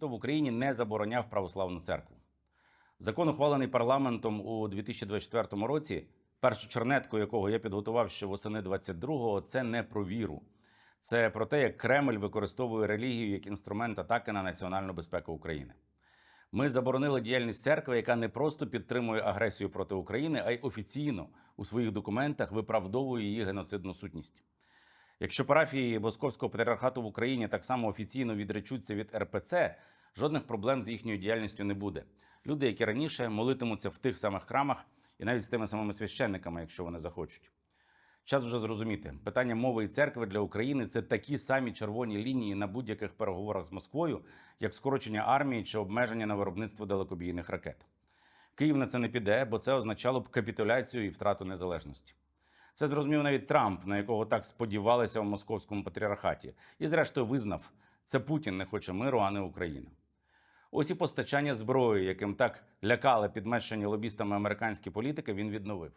ніхто в Україні не забороняв православну церкву. Закон, ухвалений парламентом у 2024 році, першу чернетку якого я підготував ще восени 22-го, це не про віру. Це про те, як Кремль використовує релігію як інструмент атаки на національну безпеку України. Ми заборонили діяльність церкви, яка не просто підтримує агресію проти України, а й офіційно у своїх документах виправдовує її геноцидну сутність. Якщо парафії Московського патріархату в Україні так само офіційно відречуться від РПЦ, жодних проблем з їхньою діяльністю не буде. Люди, як і раніше, молитимуться в тих самих храмах і навіть з тими самими священниками, якщо вони захочуть. Час вже зрозуміти, питання мови і церкви для України це такі самі червоні лінії на будь-яких переговорах з Москвою, як скорочення армії чи обмеження на виробництво далекобійних ракет. Київ на це не піде, бо це означало б капітуляцію і втрату незалежності. Це зрозумів навіть Трамп, на якого так сподівалися в московському патріархаті, і зрештою визнав, це Путін не хоче миру, а не Україна. Ось і постачання зброї, яким так лякали підмешані лобістами американські політики, він відновив.